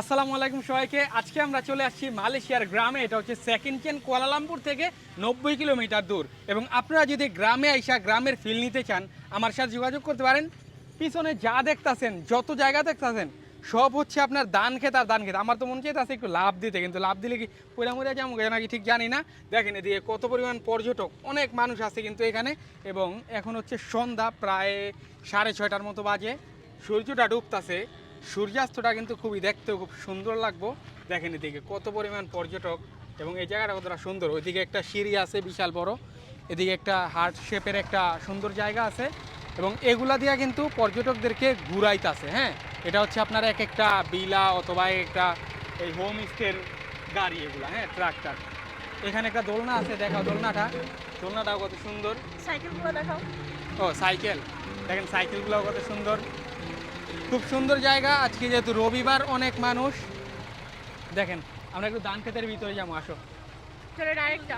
আসসালামু আলাইকুম সবাইকে। আজকে আমরা চলে আসছি মালয়েশিয়ার গ্রামে। এটা হচ্ছে সেকেন্ড চেন কুয়ালালামপুর থেকে নব্বই কিলোমিটার দূর। এবং আপনারা যদি গ্রামে আইসা গ্রামের ফিল নিতে চান, আমার সাথে যোগাযোগ করতে পারেন। পিছনে যা দেখতাছেন, যত জায়গা দেখতাছেন, সব হচ্ছে আপনার দান খেত আর দান খেত আমার তো মনে চাইতেছে একটু লাভ দিতে, কিন্তু লাভ দিলে কি পুরা মুড়া যেমন নাকি ঠিক জানি না। দেখেন এদিকে কত পরিমাণ পর্যটক, অনেক মানুষ আছে কিন্তু এখানে। এবং এখন হচ্ছে সন্ধ্যা প্রায় সাড়ে ছয়টার মতো বাজে। সূর্যটা ডুবতাছে। সূর্যাস্তটা কিন্তু খুবই দেখতে খুব সুন্দর লাগবো। দেখেন এদিকে কত পরিমাণ পর্যটক এবং এই জায়গাটা কতটা সুন্দর। ওইদিকে একটা সিঁড়ি আছে বিশাল বড়। এদিকে একটা হার্ট শেপের একটা সুন্দর জায়গা আছে এবং এগুলা দিয়া কিন্তু পর্যটকদেরকে ঘুরাইতাছে হ্যাঁ? এটা হচ্ছে আপনার এক একটা বিলা অথবা এক একটা এই হোম স্টের গাড়ি এগুলা হ্যাঁ? ট্রাক ট্রাক এখানে একটা দোলনা আছে দেখাও দোলনাটা। দোলনাটাও কত সুন্দর। সাইকেলগুলো দেখাও। ও সাইকেল। দেখেন সাইকেলগুলোও কত সুন্দর। খুব সুন্দর জায়গা। আজকে যেহেতু রবিবার, অনেক মানুষ। দেখেন, আমরা একটু ধান খেতের ভিতরে যাব, আসো। চলে ডাইরেক্টটা